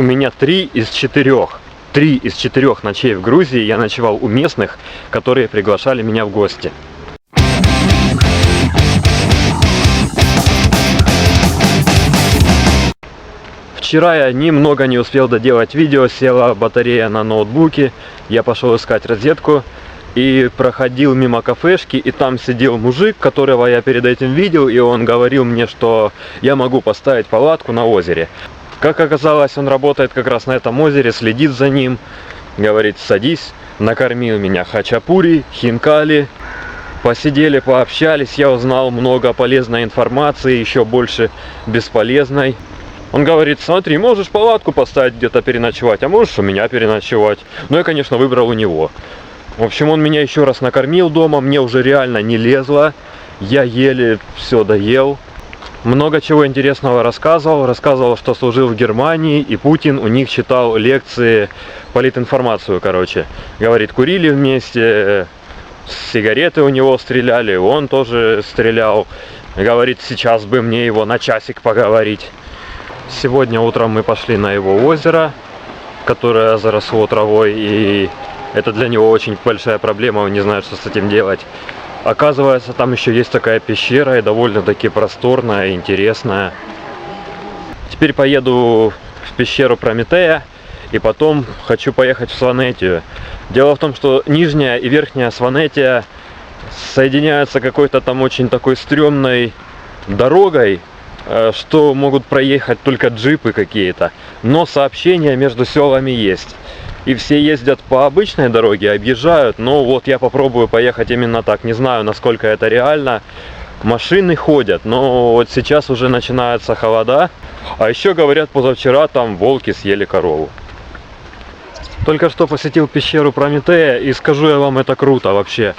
у меня три из четырех. Три из четырех ночей в Грузии я ночевал у местных, которые приглашали меня в гости. Вчера я немного не успел доделать видео, села батарея на ноутбуке, я пошел искать розетку и проходил мимо кафешки, и там сидел мужик, которого я перед этим видел, и он говорил мне, что я могу поставить палатку на озере. Как оказалось, он работает как раз на этом озере, следит за ним, говорит, садись, накормил меня хачапури, хинкали, посидели, пообщались, я узнал много полезной информации, еще больше бесполезной. Он говорит, смотри, можешь палатку поставить где-то переночевать, а можешь у меня переночевать. Ну, я, конечно, выбрал у него. В общем, он меня еще раз накормил дома, мне уже реально не лезло. Я еле все доел. Много чего интересного рассказывал. Рассказывал, что служил в Германии, и Путин у них читал лекции, политинформацию, короче. Говорит, курили вместе, э, сигареты у него стреляли, он тоже стрелял. Говорит, сейчас бы мне его на часик поговорить. Сегодня утром мы пошли на его озеро, которое заросло травой, и это для него очень большая проблема, он не знает, что с этим делать. Оказывается, там еще есть такая пещера, и довольно-таки просторная, интересная. Теперь поеду в пещеру Прометея, и потом хочу поехать в Сванетию. Дело в том, что нижняя и верхняя Сванетия соединяются какой-то там очень такой стрёмной дорогой, Э, что могут проехать только джипы какие-то, но сообщения между селами есть. И все ездят по обычной дороге, объезжают, но вот я попробую поехать именно так, не знаю, насколько это реально. Машины ходят, но вот сейчас уже начинается холода. А еще говорят, позавчера там волки съели корову. Только что посетил пещеру Прометея и скажу я вам, это круто вообще.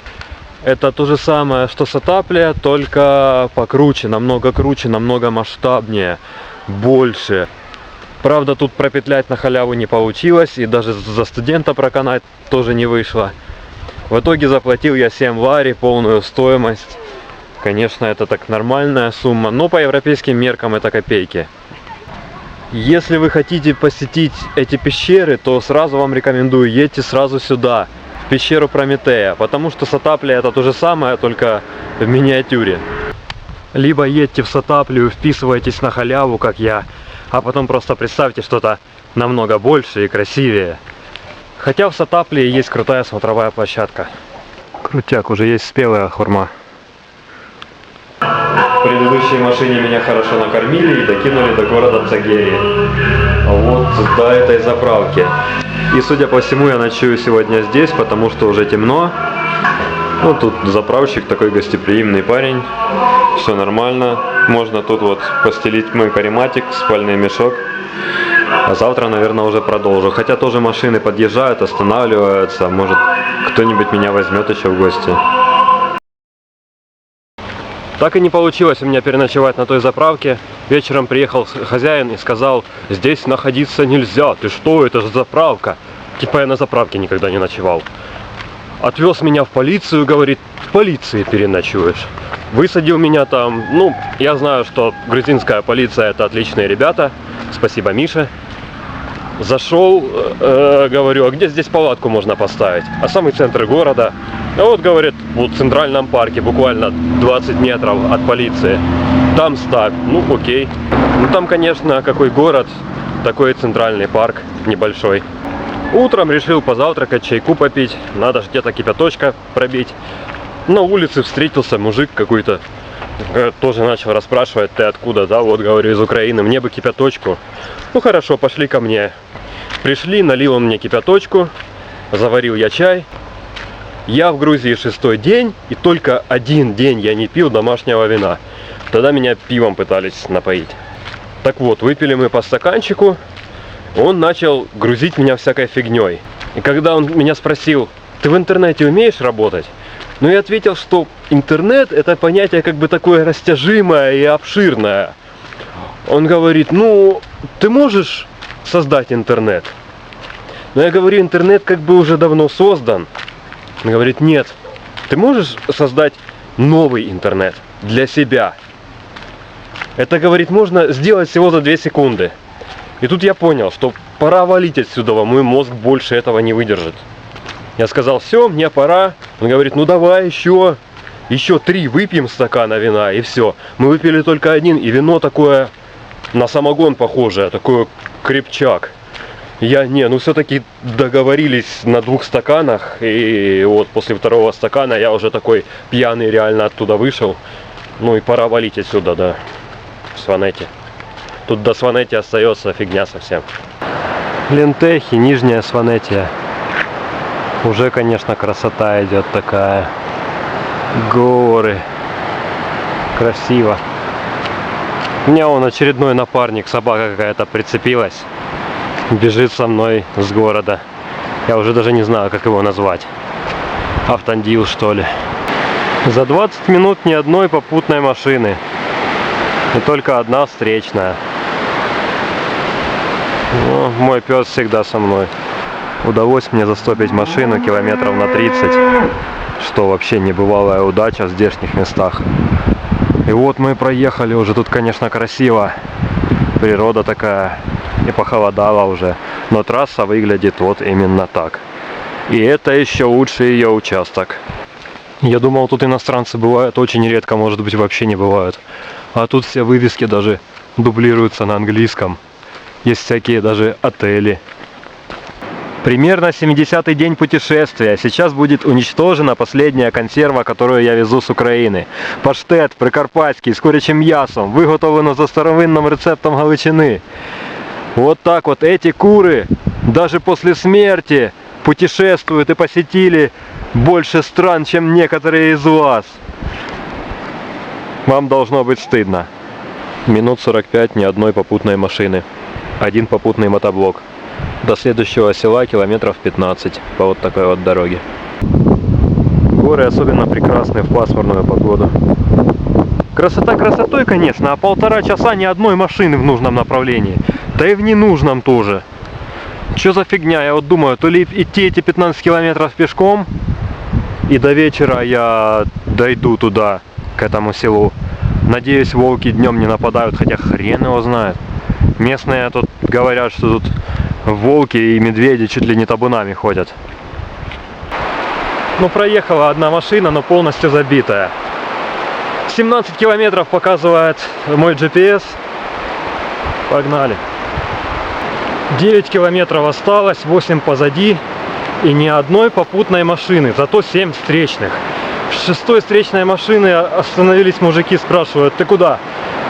Это то же самое, что Сатаплия, только покруче, намного круче, намного масштабнее, больше. Правда, тут пропетлять на халяву не получилось, и даже за студента проканать тоже не вышло. В итоге заплатил я 7 лари, полную стоимость. Конечно, это так нормальная сумма, но по европейским меркам это копейки. Если вы хотите посетить эти пещеры, то сразу вам рекомендую, едьте сразу сюда пещеру Прометея, потому что Сатаплия это то же самое, только в миниатюре. Либо едьте в Сатаплию, вписывайтесь на халяву, как я, а потом просто представьте что-то намного больше и красивее. Хотя в Сатаплии есть крутая смотровая площадка. Крутяк, уже есть спелая хурма. В предыдущей машине меня хорошо накормили и докинули до города Цагери. Вот до этой заправки. И судя по всему я ночую сегодня здесь, потому что уже темно. Ну тут заправщик такой гостеприимный парень. Все нормально. Можно тут вот постелить мой карематик, спальный мешок. А завтра, наверное, уже продолжу. Хотя тоже машины подъезжают, останавливаются. Может, кто-нибудь меня возьмет еще в гости. Так и не получилось у меня переночевать на той заправке. Вечером приехал хозяин и сказал, здесь находиться нельзя, ты что, это же заправка. Типа я на заправке никогда не ночевал. Отвез меня в полицию, говорит, в полиции переночуешь. Высадил меня там, ну, я знаю, что грузинская полиция это отличные ребята. Спасибо Мише. Зашел, э, говорю, а где здесь палатку можно поставить? А самый центр города. А вот, говорит, в центральном парке, буквально 20 метров от полиции. Там ставь. Ну, окей. Ну, там, конечно, какой город, такой центральный парк небольшой. Утром решил позавтракать, чайку попить. Надо же где-то кипяточка пробить. На улице встретился мужик какой-то. Э, тоже начал расспрашивать, ты откуда, да, вот, говорю, из Украины, мне бы кипяточку. Ну, хорошо, пошли ко мне. Пришли, налил он мне кипяточку, заварил я чай. Я в Грузии шестой день, и только один день я не пил домашнего вина. Тогда меня пивом пытались напоить. Так вот, выпили мы по стаканчику, он начал грузить меня всякой фигней. И когда он меня спросил, ты в интернете умеешь работать? Ну, я ответил, что интернет это понятие как бы такое растяжимое и обширное. Он говорит, ну, ты можешь создать интернет? Но я говорю, интернет как бы уже давно создан. Он говорит, нет, ты можешь создать новый интернет для себя. Это, говорит, можно сделать всего за 2 секунды. И тут я понял, что пора валить отсюда, мой мозг больше этого не выдержит. Я сказал, все, мне пора. Он говорит, ну давай еще, еще три выпьем стакана вина, и все. Мы выпили только один, и вино такое на самогон похожее, такое крепчак. Я, не, ну все-таки договорились на двух стаканах, и вот после второго стакана я уже такой пьяный реально оттуда вышел. Ну и пора валить отсюда, да, в Сванете. Тут до Сванети остается фигня совсем. Лентехи, нижняя Сванетия. Уже, конечно, красота идет такая. Горы. Красиво. У меня вон очередной напарник, собака какая-то прицепилась. Бежит со мной с города. Я уже даже не знаю, как его назвать. Автандил, что ли. За 20 минут ни одной попутной машины. И только одна встречная. Мой пес всегда со мной. Удалось мне застопить машину километров на 30, что вообще небывалая удача в здешних местах. И вот мы проехали уже, тут конечно красиво, природа такая, и похолодало уже, но трасса выглядит вот именно так. И это еще лучший ее участок. Я думал, тут иностранцы бывают очень редко, может быть вообще не бывают. А тут все вывески даже дублируются на английском. Есть всякие даже отели. Примерно 70-й день путешествия. Сейчас будет уничтожена последняя консерва, которую я везу с Украины. Паштет прикарпатський з курячим м'ясом, виготовлено за старовинным рецептом Галичины. Вот так вот эти куры даже после смерти путешествуют и посетили больше стран, чем некоторые из вас. Вам должно быть стыдно. Минут 45 ни одной попутной машины. Один попутный мотоблок. До следующего села километров 15 по вот такой вот дороге. Горы особенно прекрасны в пасмурную погоду. Красота красотой, конечно, а полтора часа ни одной машины в нужном направлении. Да и в ненужном тоже. Что за фигня? Я вот думаю, то ли идти эти 15 километров пешком, и до вечера я дойду туда, к этому селу. Надеюсь, волки днем не нападают, хотя хрен его знает. Местные тут говорят, что тут волки и медведи чуть ли не табунами ходят. Ну, проехала одна машина, но полностью забитая. 17 километров показывает мой GPS. Погнали. 9 километров осталось, 8 позади. И ни одной попутной машины, зато 7 встречных. С шестой встречной машины остановились мужики, спрашивают, ты куда?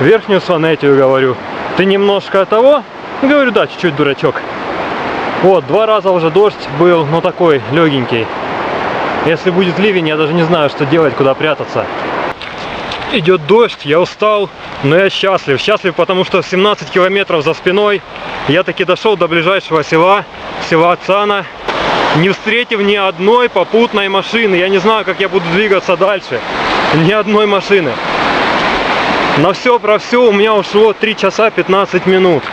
Верхнюю сонетию, говорю. Ты немножко того? Говорю, да, чуть-чуть, дурачок. Вот, два раза уже дождь был, но такой легенький. Если будет ливень, я даже не знаю, что делать, куда прятаться. Идет дождь, я устал, но я счастлив. Счастлив, потому что 17 километров за спиной я таки дошел до ближайшего села, села Цана, не встретив ни одной попутной машины. Я не знаю, как я буду двигаться дальше. Ни одной машины. На все про все у меня ушло 3 часа 15 минут.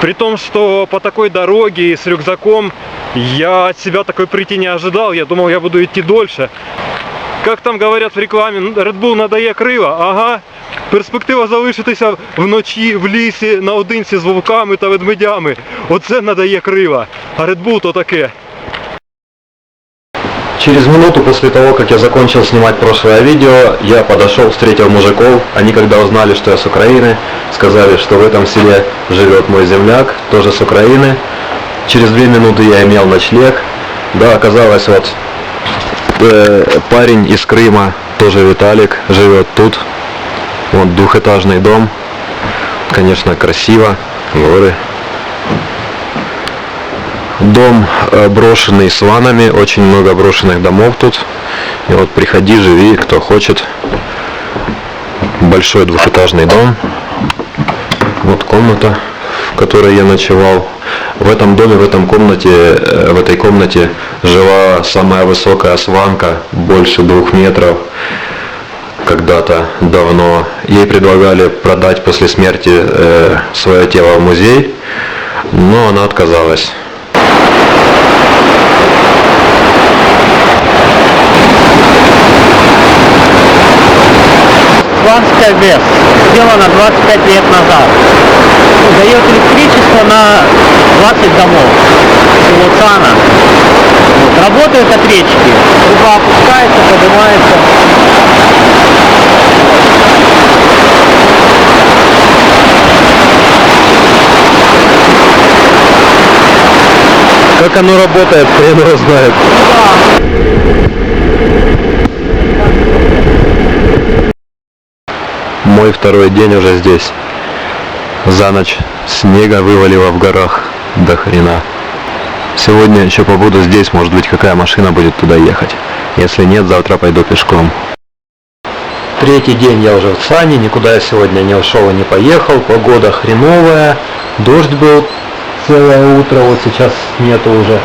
При том, что по такой дороге и с рюкзаком я от себя такой прийти не ожидал. Я думал, я буду идти дольше. Как там говорят в рекламе, Red Bull надає крила. Ага. Перспектива залишитися вночі в лісі наодинці з вовками та ведмедями. Оце надає крила. А Red Bull то таке. Через минуту после того, как я закончил снимать прошлое видео, я подошел, встретил мужиков. Они когда узнали, что я с Украины, сказали, что в этом селе живет мой земляк, тоже с Украины. Через две минуты я имел ночлег. Да, оказалось, вот э, парень из Крыма, тоже Виталик, живет тут. Вот двухэтажный дом. Конечно, красиво, горы. Дом э, брошенный с ванами, очень много брошенных домов тут. И вот приходи, живи, кто хочет. Большой двухэтажный дом. Вот комната, в которой я ночевал. В этом доме, в этом комнате, э, в этой комнате жила самая высокая сванка, больше двух метров. Когда-то давно ей предлагали продать после смерти э, свое тело в музей, но она отказалась. Сланская ВЭС, сделана 25 лет назад. Дает электричество на 20 домов село Цана. Вот, работают от речки. Труба опускается, поднимается. Как оно работает, хрен его знает. Мой второй день уже здесь. За ночь снега вывалило в горах до хрена. Сегодня еще побуду здесь, может быть какая машина будет туда ехать. Если нет, завтра пойду пешком. Третий день я уже в Цане, никуда я сегодня не ушел и не поехал. Погода хреновая, дождь был целое утро, вот сейчас нету уже.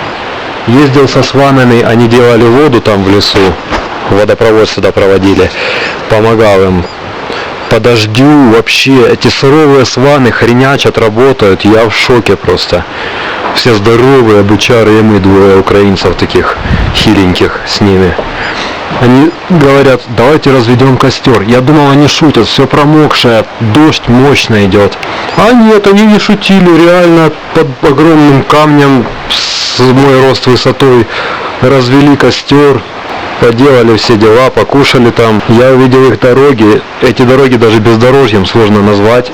Ездил со сванами, они делали воду там в лесу, водопровод сюда проводили, помогал им. По дождю вообще эти суровые сваны хренячат, работают, я в шоке просто. Все здоровые, бычары и мы, двое украинцев таких хиленьких с ними. Они говорят, давайте разведем костер. Я думал, они шутят, все промокшее, дождь мощно идет. А нет, они не шутили, реально под огромным камнем с мой рост высотой развели костер, поделали все дела, покушали там. Я увидел их дороги, эти дороги даже бездорожьем сложно назвать.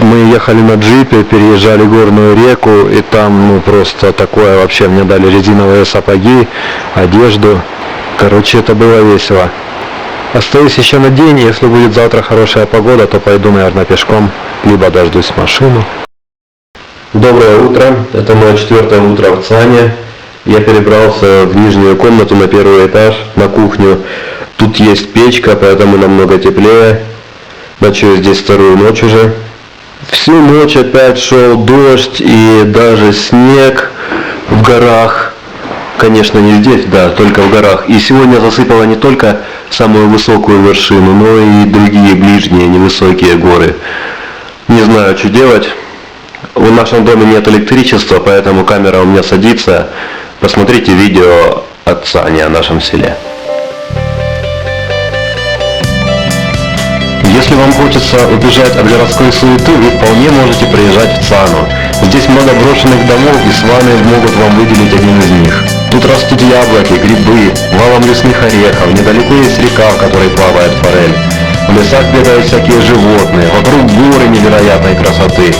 Мы ехали на джипе, переезжали горную реку, и там ну просто такое вообще мне дали резиновые сапоги, одежду. Короче, это было весело. Остаюсь еще на день, если будет завтра хорошая погода, то пойду, наверное, пешком, либо дождусь машину. Доброе утро, это мое четвертое утро в ЦАНе. Я перебрался в нижнюю комнату на первый этаж, на кухню. Тут есть печка, поэтому намного теплее. Ночую здесь вторую ночь уже. Всю ночь опять шел дождь и даже снег в горах. Конечно, не здесь, да, только в горах. И сегодня засыпало не только самую высокую вершину, но и другие ближние невысокие горы. Не знаю, что делать. В нашем доме нет электричества, поэтому камера у меня садится. Посмотрите видео от Сани о нашем селе. Если вам хочется убежать от городской суеты, вы вполне можете приезжать в Цану. Здесь много брошенных домов, и сваны могут вам выделить один из них. Тут растут яблоки, грибы, валом лесных орехов, недалеко есть река, в которой плавает форель. В лесах бегают всякие животные, вокруг горы невероятной красоты.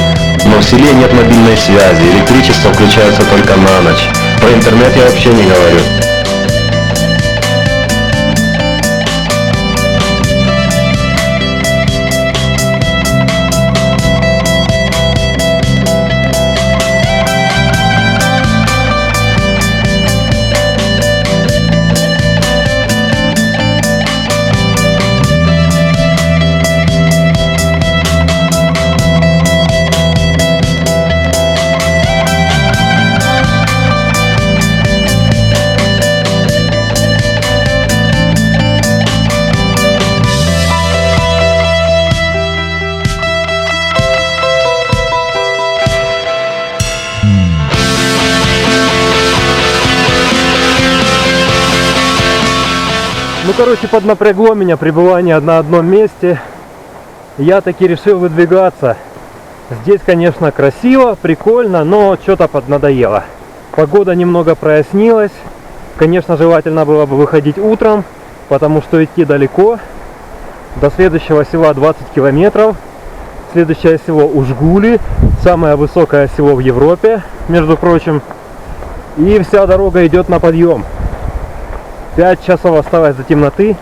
Но в селе нет мобильной связи, электричество включается только на ночь. Про интернет я вообще не говорю. Ну, короче, поднапрягло меня пребывание на одном месте. Я таки решил выдвигаться. Здесь, конечно, красиво, прикольно, но что-то поднадоело. Погода немного прояснилась. Конечно, желательно было бы выходить утром, потому что идти далеко. До следующего села 20 километров. Следующее село Ужгули, самое высокое село в Европе, между прочим. И вся дорога идет на подъем. 5 часов осталось до темноты.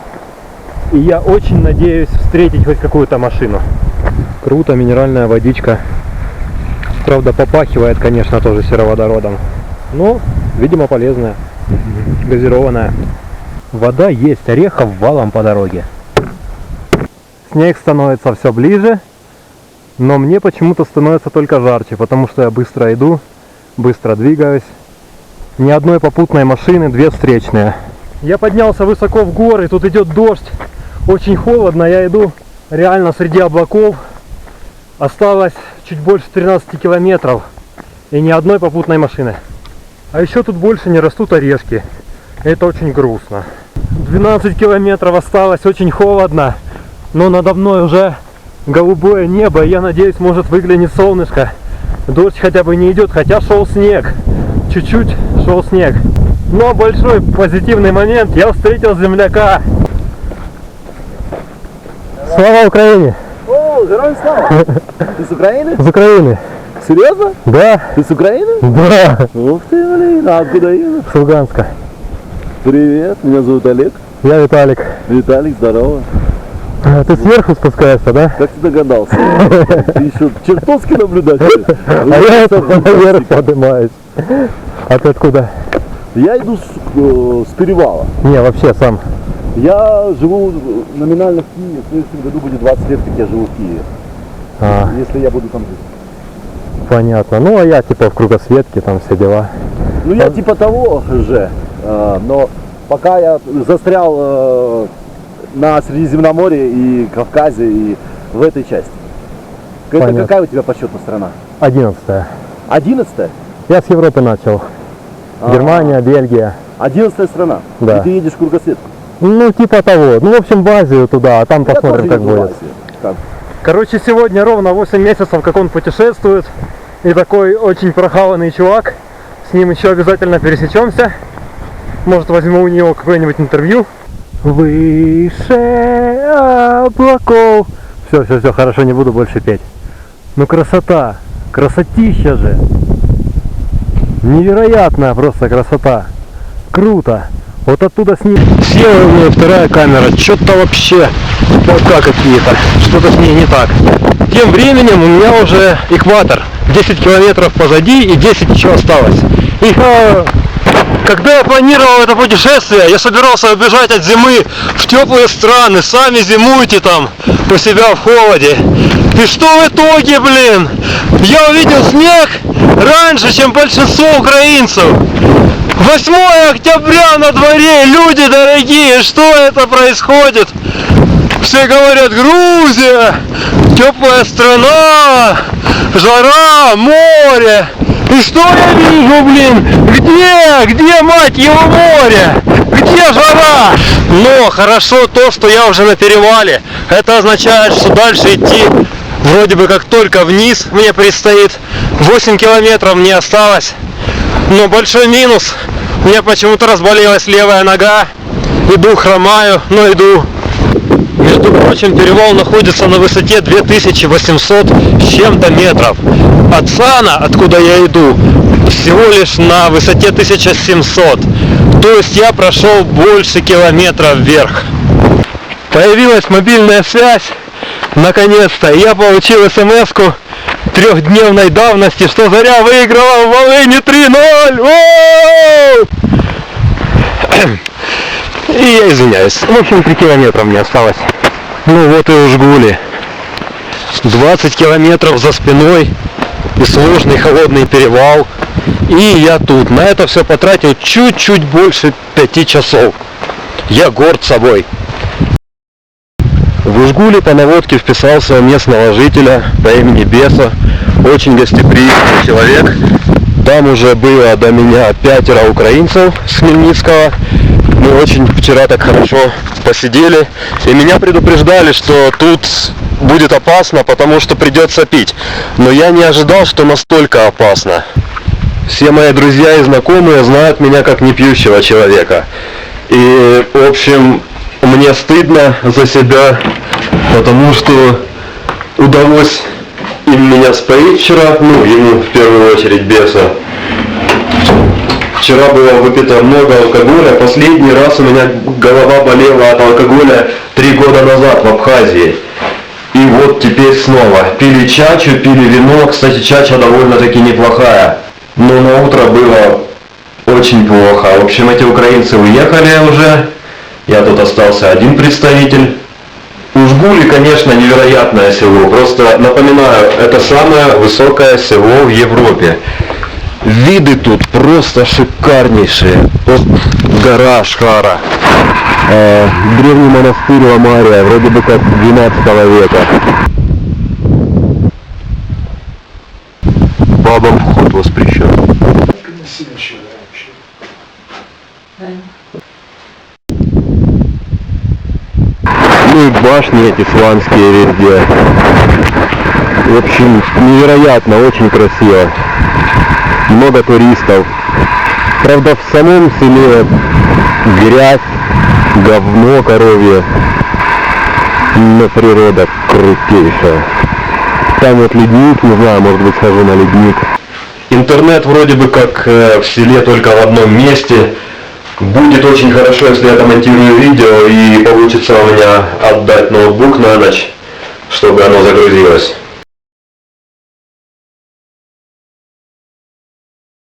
И я очень надеюсь встретить хоть какую-то машину. Круто, минеральная водичка. Правда, попахивает, конечно, тоже сероводородом. Но, видимо, полезная. Газированная. Вода есть, орехов валом по дороге. Снег становится все ближе. Но мне почему-то становится только жарче, потому что я быстро иду, быстро двигаюсь. Ни одной попутной машины, две встречные. Я поднялся высоко в горы, тут идет дождь, очень холодно, я иду реально среди облаков. Осталось чуть больше 13 километров и ни одной попутной машины. А еще тут больше не растут орешки. Это очень грустно. 12 километров осталось, очень холодно, но надо мной уже голубое небо, я надеюсь, может выглянет солнышко. Дождь хотя бы не идет, хотя шел снег. Чуть-чуть шел снег. Но большой позитивный момент, я встретил земляка. Слава Украине! О, героям слава! Ты с Украины? С Украины! Серьезно? Да, Ты с Украины? да, Ух ты, блин, а откуда именно? с Луганска. Привет, меня зовут Олег. Я Виталик. Виталик, здорово. А, Ты сверху спускаешься, да? Как ты догадался? Ты еще чертовски наблюдатель. А я наверх поднимаюсь. А ты откуда? Я иду с, э, с перевала. Не, вообще сам. Я живу номинально в Киеве. В следующем году будет 20 лет, как я живу в Киеве. А, Если я буду там жить. понятно. Ну, а я типа в кругосветке, там все дела. Ну я типа того же, э, но пока я застрял э, на Средиземноморье и Кавказе и в этой части. Это Понятно. какая у тебя по счету страна? Одиннадцатая. Одиннадцатая? Я с Европы начал. А. Германия, Бельгия. Одиннадцатая страна. Да. И ты едешь в кругосветку. Ну, типа того. Ну, в общем, в Азию туда, а там Я посмотрим, как будет. Как? Короче, сегодня ровно 8 месяцев, как он путешествует. И такой очень прохаванный чувак. С ним еще обязательно пересечемся. Может, возьму у него какое-нибудь интервью. Выше облаков. Все, все, все, хорошо, не буду больше петь. Ну красота, красотища же. Невероятная просто красота. Круто. Вот оттуда с ним. Села у меня вторая камера. Что-то вообще бока какие-то. Что-то с ней не так. Тем временем у меня уже экватор. 10 километров позади и 10 еще осталось. И э, когда я планировал это путешествие, я собирался убежать от зимы в теплые страны. Сами зимуйте там у себя в холоде. И что в итоге, блин? Я увидел снег раньше, чем большинство украинцев. 8 октября на дворе, люди дорогие, что это происходит? Все говорят, Грузия, теплая страна, жара, море. И что я вижу, блин? Где? Где, мать его, море? Где жара? Но хорошо то, что я уже на перевале. Это означает, что дальше идти вроде бы как только вниз мне предстоит. 8 километров мне осталось. Но большой минус. У меня почему-то разболелась левая нога. Иду, хромаю, но иду. Между прочим, перевал находится на высоте 2800 с чем-то метров. От Сана, откуда я иду, всего лишь на высоте 1700. То есть я прошел больше километра вверх. Появилась мобильная связь. Наконец-то я получил смс-ку трехдневной давности, что Заря выиграла в Волыне 3-0. Воу! И я извиняюсь. В общем, 3 километра мне осталось. Ну вот и уж гули. 20 километров за спиной и сложный холодный перевал. И я тут. На это все потратил чуть-чуть больше 5 часов. Я горд собой. В Ужгуле по наводке вписался местного жителя по имени Беса. Очень гостеприимный человек. Там уже было до меня пятеро украинцев с Хмельницкого. Мы очень вчера так хорошо посидели. И меня предупреждали, что тут будет опасно, потому что придется пить. Но я не ожидал, что настолько опасно. Все мои друзья и знакомые знают меня как непьющего человека. И, в общем, мне стыдно за себя, потому что удалось им меня споить вчера, ну, ему в первую очередь беса. Вчера было выпито много алкоголя. Последний раз у меня голова болела от алкоголя три года назад в Абхазии. И вот теперь снова. Пили чачу, пили вино. Кстати, чача довольно-таки неплохая. Но на утро было очень плохо. В общем, эти украинцы уехали уже. Я тут остался один представитель. Ужгули, конечно, невероятное село. Просто напоминаю, это самое высокое село в Европе. Виды тут просто шикарнейшие. Вот гора Шхара. Э, древний монастырь Ламария, вроде бы как 12 века. Бабам вход воспрещен. Ну и башни эти сланские везде. В общем, невероятно, очень красиво. Много туристов. Правда, в самом селе грязь, говно коровье. Но природа крутейшая. Там вот ледник, не знаю, может быть схожу на ледник. Интернет вроде бы как э, в селе только в одном месте. Будет очень хорошо, если я домонтирую видео и получится у меня отдать ноутбук на ночь, чтобы оно загрузилось.